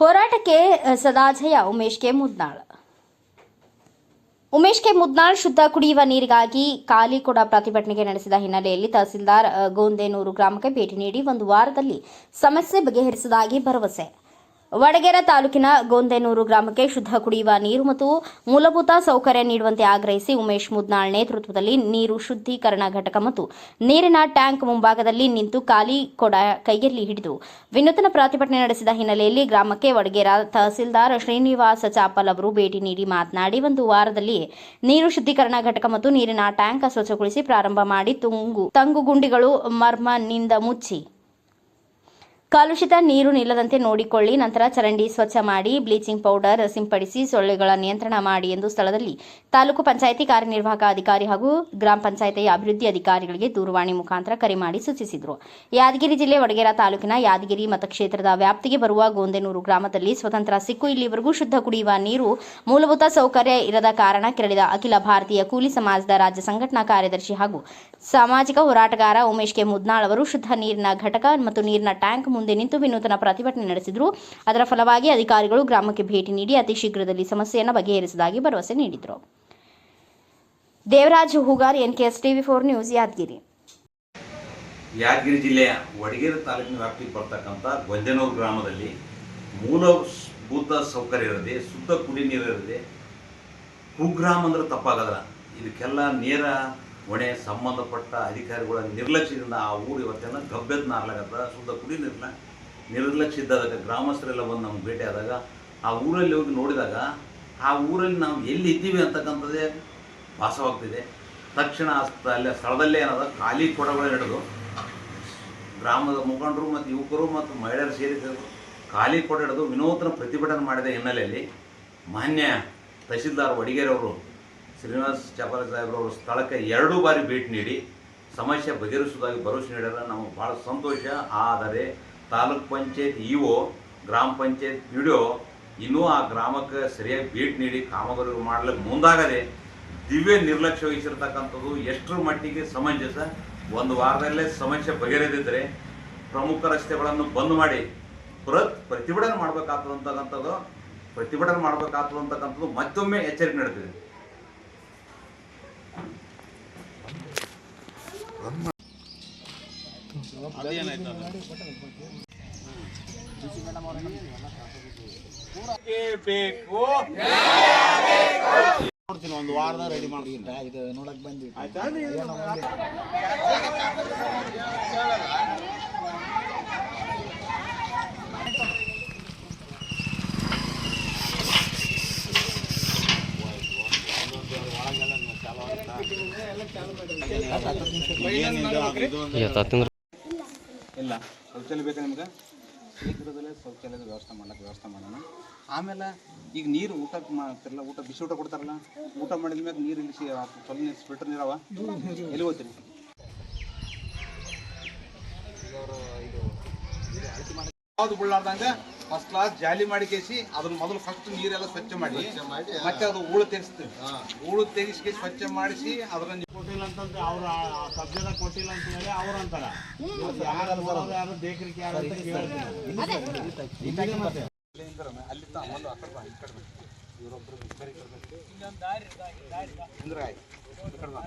ಹೋರಾಟಕ್ಕೆ ಸದಾಜಯ Umesh K Mudnal. Umesh K Mudnal ಶುದ್ಧ ಕುಡಿಯುವ ನೀರಿಗಾಗಿ ಖಾಲಿ ಕೂಡ ಪ್ರತಿಭಟನೆಗೆ ನಡೆಸಿದ ಹಿನ್ನೆಲೆಯಲ್ಲಿ ತಹಸೀಲ್ದಾರ್ ಗೋಂದೇನೂರು ಗ್ರಾಮಕ್ಕೆ ಭೇಟಿ ನೀಡಿ ಒಂದು ವಾರದಲ್ಲಿ ಸಮಸ್ಯೆ ಬಗೆಹರಿಸುವುದಾಗಿ ಭರವಸೆ. ವಡಗೇರ ತಾಲೂಕಿನ ಗೋಂದೇನೂರು ಗ್ರಾಮಕ್ಕೆ ಶುದ್ಧ ಕುಡಿಯುವ ನೀರು ಮತ್ತು ಮೂಲಭೂತ ಸೌಕರ್ಯ ನೀಡುವಂತೆ ಆಗ್ರಹಿಸಿ ಉಮೇಶ್ ಮುದ್ನಾಳ್ ನೇತೃತ್ವದಲ್ಲಿ ನೀರು ಶುದ್ಧೀಕರಣ ಘಟಕ ಮತ್ತು ನೀರಿನ ಟ್ಯಾಂಕ್ ಮುಂಭಾಗದಲ್ಲಿ ನಿಂತು ಖಾಲಿ ಕೊಡ ಕೈಯಲ್ಲಿ ಹಿಡಿದು ವಿನೂತನ ಪ್ರತಿಭಟನೆ ನಡೆಸಿದ ಹಿನ್ನೆಲೆಯಲ್ಲಿ ಗ್ರಾಮಕ್ಕೆ ವಡಗೇರ ತಹಸೀಲ್ದಾರ್ ಶ್ರೀನಿವಾಸ ಚಾಪಲ್ ಅವರು ಭೇಟಿ ನೀಡಿ ಮಾತನಾಡಿ ಒಂದು ವಾರದಲ್ಲಿ ನೀರು ಶುದ್ಧೀಕರಣ ಘಟಕ ಮತ್ತು ನೀರಿನ ಟ್ಯಾಂಕ್ ಸ್ವಚ್ಛಗೊಳಿಸಿ ಪ್ರಾರಂಭ ಮಾಡಿ ತುಂಗು ತಂಗು ಗುಂಡಿಗಳು ಮರ್ಮನಿಂದ ಮುಚ್ಚಿ ಕಲುಷಿತ ನೀರು ನಿಲ್ಲದಂತೆ ನೋಡಿಕೊಳ್ಳಿ. ನಂತರ ಚರಂಡಿ ಸ್ವಚ್ಛ ಮಾಡಿ, ಬ್ಲೀಚಿಂಗ್ ಪೌಡರ್ ಸಿಂಪಡಿಸಿ ಸೊಳ್ಳೆಗಳ ನಿಯಂತ್ರಣ ಮಾಡಿ ಎಂದು ಸ್ಥಳದಲ್ಲಿ ತಾಲೂಕು ಪಂಚಾಯಿತಿ ಕಾರ್ಯನಿರ್ವಾಹಕ ಅಧಿಕಾರಿ ಹಾಗೂ ಗ್ರಾಮ ಪಂಚಾಯಿತಿ ಅಭಿವೃದ್ಧಿ ಅಧಿಕಾರಿಗಳಿಗೆ ದೂರವಾಣಿ ಮುಖಾಂತರ ಕರೆ ಮಾಡಿ ಸೂಚಿಸಿದರು. ಯಾದಗಿರಿ ಜಿಲ್ಲೆ ವಡಗೇರ ತಾಲೂಕಿನ ಯಾದಗಿರಿ ಮತಕ್ಷೇತ್ರದ ವ್ಯಾಪ್ತಿಗೆ ಬರುವ ಗೋಂದೆನೂರು ಗ್ರಾಮದಲ್ಲಿ ಸ್ವತಂತ್ರ ಸಿಕ್ಕು. ಇಲ್ಲಿವರೆಗೂ ಶುದ್ಧ ಕುಡಿಯುವ ನೀರು ಮೂಲಭೂತ ಸೌಕರ್ಯ ಇರದ ಕಾರಣ ಕೆರಳಿದ ಅಖಿಲ ಭಾರತೀಯ ಕೂಲಿ ಸಮಾಜದ ರಾಜ್ಯ ಸಂಘಟನಾ ಕಾರ್ಯದರ್ಶಿ ಹಾಗೂ ಸಾಮಾಜಿಕ ಹೋರಾಟಗಾರ ಉಮೇಶ್ ಕೆ ಮುದ್ನಾಳ್ ಅವರು ಶುದ್ಧ ನೀರಿನ ಘಟಕ ಮತ್ತು ನೀರಿನ ಟ್ಯಾಂಕ್ ಮುಂದೆ ನಿಂತು ವಿನೂತನ ಪ್ರತಿಭಟನೆ ನಡೆಸಿದರು. ಅದರ ಫಲವಾಗಿ ಅಧಿಕಾರಿಗಳು ಗ್ರಾಮಕ್ಕೆ ಭೇಟಿ ನೀಡಿ ಅತಿ ಶೀಘ್ರದಲ್ಲಿ ಸಮಸ್ಯೆಯನ್ನು ಬಗೆಹರಿಸುವುದಾಗಿ ಭರವಸೆ ನೀಡಿದರು. Devaraj Hoogar, NKS TV four news, Yadagiri. Yadagiri ಜಿಲ್ಲೆಯ ವಡಗೇರಿ ತಾಲೂಕಿನ ವ್ಯಾಪ್ತಿಗೆ ಬರ್ತಕ್ಕಂಥ ಗೊಂಜನೂರು ಗ್ರಾಮದಲ್ಲಿ ಮೂಲಭೂತ ಸೌಕರ್ಯ ಇರದೆ, ಶುದ್ಧ ಕುಡಿ ನೀರು ಇರದೆ, ಕುಗ್ರಾಮ ಅಂದ್ರೆ ತಪ್ಪಾಗಲ್ಲ. ಇದಕ್ಕೆಲ್ಲ ನೇರ ಹೊಣೆ ಸಂಬಂಧಪಟ್ಟ ಅಧಿಕಾರಿಗಳ ನಿರ್ಲಕ್ಷ್ಯದಿಂದ ಆ ಊರು ಇವತ್ತೇನ ಗಬ್ಬೆದ್ದು ನಾರ್ಲಾಗತ್ತ ಶುದ್ಧ ಕುಡಿ ನೀರನ್ನ ನಿರ್ಲಕ್ಷ್ಯ ಇದ್ದಾಗ ಗ್ರಾಮಸ್ಥರೆಲ್ಲ ಬಂದು ನಮ್ಗೆ ಭೇಟಿ ಆದಾಗ ಆ ಊರಲ್ಲಿ ಹೋಗಿ ನೋಡಿದಾಗ ಆ ಊರಲ್ಲಿ ನಾವು ಎಲ್ಲಿ ಇದ್ದೀವಿ ಅಂತಕ್ಕಂಥದ್ದೇ ಭಾಸವಾಗ್ತಿದೆ ತಕ್ಷಣ ಅಲ್ಲೇ ಸ್ಥಳದಲ್ಲೇ ಏನದ, ಖಾಲಿ ಕೊಡಗಳು ಹಿಡಿದು ಗ್ರಾಮದ ಮುಖಂಡರು ಮತ್ತು ಯುವಕರು ಮತ್ತು ಮಹಿಳೆಯರು ಸೇರಿದರು ಖಾಲಿ ಕೊಡ ಹಿಡಿದು ವಿನೂತನ ಪ್ರತಿಭಟನೆ ಮಾಡಿದ ಹಿನ್ನೆಲೆಯಲ್ಲಿ ಮಾನ್ಯ ತಹಸೀಲ್ದಾರ್ ವಡಿಗೇರಿ ಅವರು ಶ್ರೀನಿವಾಸ್ ಚಾಪಾಲ ಅವರ ಸ್ಥಳಕ್ಕೆ ಎರಡು ಬಾರಿ ಭೇಟಿ ನೀಡಿ ಸಮಸ್ಯೆ ಬಗೆಹರಿಸುವುದಾಗಿ ಭರವಸೆ ನೀಡಲ್ಲ ನಮಗೆ ಭಾಳ ಸಂತೋಷ. ಆದರೆ ತಾಲೂಕ್ ಪಂಚಾಯತ್ ಇ ಒ ಗ್ರಾಮ ಪಂಚಾಯತ್ ಪಿ ಡಿ ಒ ಇನ್ನೂ ಆ ಗ್ರಾಮಕ್ಕೆ ಸರಿಯಾಗಿ ಭೇಟಿ ನೀಡಿ ಕಾಮಗಾರಿ ಮಾಡಲಿಕ್ಕೆ ಮುಂದಾಗದೆ ದಿವ್ಯ ನಿರ್ಲಕ್ಷ್ಯ ವಹಿಸಿರ್ತಕ್ಕಂಥದ್ದು ಎಷ್ಟರ ಮಟ್ಟಿಗೆ ಸಮಂಜಸ. ಒಂದು ವಾರದಲ್ಲೇ ಸಮಸ್ಯೆ ಬಗೆಹರಿದಿದ್ದರೆ ಪ್ರಮುಖ ರಸ್ತೆಗಳನ್ನು ಬಂದ್ ಮಾಡಿ ಬೃಹತ್ ಪ್ರತಿಭಟನೆ ಮಾಡಬೇಕಾಗ್ತದಂತಕ್ಕಂಥದ್ದು ಪ್ರತಿಭಟನೆ ಮಾಡಬೇಕಾಗ್ತದಂತಕ್ಕಂಥದ್ದು ಮತ್ತೊಮ್ಮೆ ಎಚ್ಚರಿಕೆ ನೀಡ್ತಿದೆ ನೋಡ್ತೀನಿ ಒಂದು ವಾರದ ರೆಡಿ ಮಾಡ್ತೀನಿ. ಇದು. ನೋಡಕ್ ಬಂದ್ವಿ ಇಲ್ಲ ಶೌಚಾಲಯ ಬೇಕಾ ನಿಮ್ಗೆ ಶೀಘ್ರದಲ್ಲೇ ಶೌಚಾಲಯದ ವ್ಯವಸ್ಥೆ ಮಾಡ್ಲಿಕ್ಕೆ ವ್ಯವಸ್ಥೆ ಮಾಡೋಣ ಆಮೇಲೆ ಈಗ ನೀರು ಊಟಕ್ಕೆ ಮಾಡ್ತಿರಲ್ಲ ಊಟ ಬಿಸಿ ಊಟ ಕೊಡ್ತಾರಲ್ಲ ಊಟ ಮಾಡಿದ ಮೇಲೆ ನೀರು ಇಳಿಸಿ ಸ್ವಲ್ಪ ನೀರು ಫಿಲ್ಟರ್ ನೀರವ ಎಲ್ಲಿ ಹೋಗ್ತೀರಿ ಯಾವುದು ಬೀಳಾರ್ದಂಗ ಫಸ್ಟ್ ಕ್ಲಾಸ್ ಜಾಲಿ ಮಾಡಿ ಕೇಸಿ ಅದನ್ನ ಮೊದಲು ಫಸ್ಟ್ ನೀರೆಲ್ಲ ಸ್ವಚ್ಛ ಮಾಡಿ. ಮತ್ತೆ ಅದು ಹೂಳು ತೆಗಿಸ್ತೀವಿ. ಹೂಳು ತೆಗಿಸಿ ಸ್ವಚ್ಛ ಮಾಡಿಸಿ ಅದನ್ನ ಕೊಟ್ಟಿಲ್ಲ ಅಂತಂದ್ರೆ ಅವ್ರ ಕಬ್ಜದ ಕೊಟ್ಟಿಲ್ಲ ಅಂತ ಹೇಳಿ ಅವ್ರ ಅಂತಾರ. ಯಾರು ಯಾರು ಬೇಕರಿಕೆ ಯಾರು ಅಂತ ಕೇಳ್ತಾರೆ ಅಲ್ಲಿ ಒಂದು ಆ ಕಡೆ ಬಾ, ಈ ಕಡೆ ಬಾ. ಕಡೆ ಬಾ.